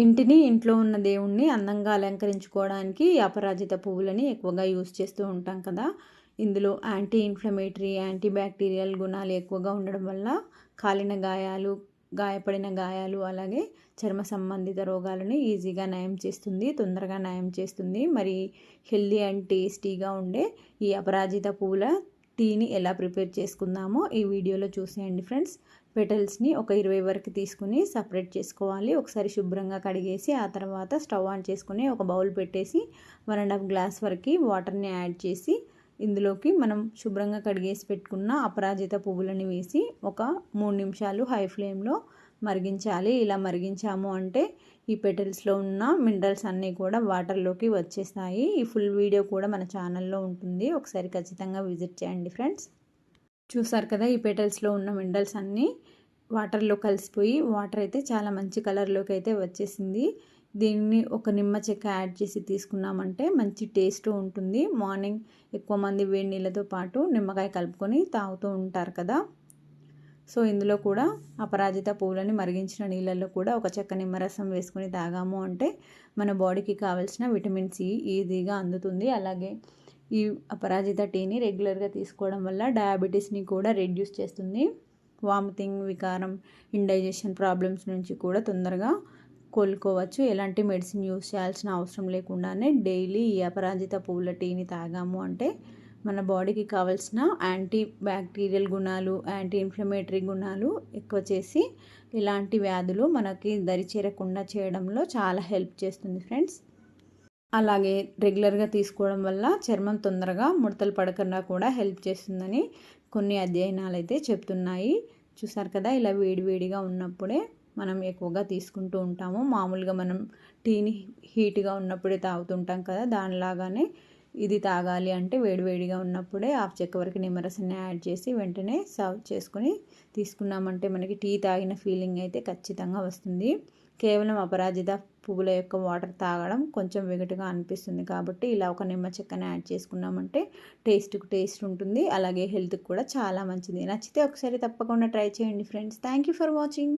ఇంటిని ఇంట్లో ఉన్న దేవుణ్ణి అందంగా అలంకరించుకోవడానికి ఈ అపరాజిత పువ్వులని ఎక్కువగా యూస్ చేస్తూ ఉంటాం కదా. ఇందులో యాంటీ ఇన్ఫ్లమేటరీ యాంటీ బ్యాక్టీరియల్ గుణాలు ఎక్కువగా ఉండడం వల్ల కాలిన గాయాలు గాయపడిన గాయాలు అలాగే చర్మ సంబంధిత రోగాలను ఈజీగా నయం చేస్తుంది తొందరగా నయం చేస్తుంది. మరి హెల్దీ అండ్ టేస్టీగా ఉండే ఈ అపరాజిత పువ్వుల టీని ఎలా ప్రిపేర్ చేసుకుందామో ఈ వీడియోలో చూసేయండి ఫ్రెండ్స్. పెటల్స్ని ఒక ఇరవై వరకు తీసుకుని సపరేట్ చేసుకోవాలి. ఒకసారి శుభ్రంగా కడిగేసి ఆ తర్వాత స్టవ్ ఆన్ చేసుకుని ఒక బౌల్ పెట్టేసి వన్ అండ్ హాఫ్ గ్లాస్ వరకు వాటర్ని యాడ్ చేసి ఇందులోకి మనం శుభ్రంగా కడిగేసి పెట్టుకున్న అపరాజిత పువ్వులని వేసి ఒక మూడు నిమిషాలు హై ఫ్లేమ్లో మరిగించాలి. ఇలా మరిగించాము అంటే ఈ పెటల్స్లో ఉన్న మినరల్స్ అన్నీ కూడా వాటర్లోకి వచ్చేస్తాయి. ఈ ఫుల్ వీడియో కూడా మన ఛానల్లో ఉంటుంది. ఒకసారి ఖచ్చితంగా విజిట్ చేయండి ఫ్రెండ్స్. చూసారు కదా ఈ పెటల్స్లో ఉన్న మినరల్స్ అన్నీ? వాటర్లో కలిసిపోయి వాటర్ అయితే చాలా మంచి కలర్లోకి అయితే వచ్చేసింది. దీన్ని ఒక నిమ్మ చెక్క యాడ్ చేసి తీసుకున్నామంటే మంచి టేస్ట్ ఉంటుంది. మార్నింగ్ ఎక్కువ మంది వేడి నీళ్ళతో పాటు నిమ్మకాయ కలుపుకొని తాగుతూ ఉంటారు కదా. సో ఇందులో కూడా అపరాజిత పువ్వులని మరిగించిన నీళ్ళల్లో కూడా ఒక చెక్క నిమ్మరసం వేసుకొని తాగాము అంటే మన బాడీకి కావాల్సిన విటమిన్ సి ఈజీగా అందుతుంది. అలాగే ఈ అపరాజిత టీని రెగ్యులర్గా తీసుకోవడం వల్ల డయాబెటీస్ని కూడా రెడ్యూస్ చేస్తుంది. వామిటింగ్ వికారం ఇండైజెషన్ ప్రాబ్లమ్స్ నుంచి కూడా తొందరగా కోలుకోవచ్చు. ఎలాంటి మెడిసిన్ యూస్ చేయాల్సిన అవసరం లేకుండానే డైలీ ఈ అపరాజిత పువ్వుల టీని తాగాము అంటే మన బాడీకి కావాల్సిన యాంటీ బ్యాక్టీరియల్ గుణాలు యాంటీ ఇన్ఫ్లమేటరీ గుణాలు ఎక్కువ చేసి ఇలాంటి వ్యాధులు మనకి దరి చేరకుండా చేయడంలో చాలా హెల్ప్ చేస్తుంది ఫ్రెండ్స్. అలాగే రెగ్యులర్గా తీసుకోవడం వల్ల చర్మం తొందరగా ముడతలు పడకుండా కూడా హెల్ప్ చేస్తుందని కొన్ని అధ్యయనాలు అయితే చెప్తున్నాయి. చూసారు కదా ఇలా వేడివేడిగా ఉన్నప్పుడే మనం ఎక్కువగా తీసుకుంటూ ఉంటాము. మామూలుగా మనం టీని హీట్గా ఉన్నప్పుడే తాగుతుంటాం కదా దానిలాగానే ఇది తాగాలి అంటే వేడివేడిగా ఉన్నప్పుడే హాఫ్ చెక్క వరకు నిమ్మరసాన్ని యాడ్ చేసి వెంటనే సర్వ్ చేసుకొని తీసుకున్నామంటే మనకి టీ తాగిన ఫీలింగ్ అయితే ఖచ్చితంగా వస్తుంది. కేవలం అపరాజిత పువ్వుల యొక్క వాటర్ తాగడం కొంచెం వెగటుగా అనిపిస్తుంది కాబట్టి ఇలా ఒక నిమ్మ చెక్కని యాడ్ చేసుకున్నామంటే టేస్ట్కి టేస్ట్ ఉంటుంది. అలాగే హెల్త్కి కూడా చాలా మంచిది. నచ్చితే ఒకసారి తప్పకుండా ట్రై చేయండి friends. Thank you for watching.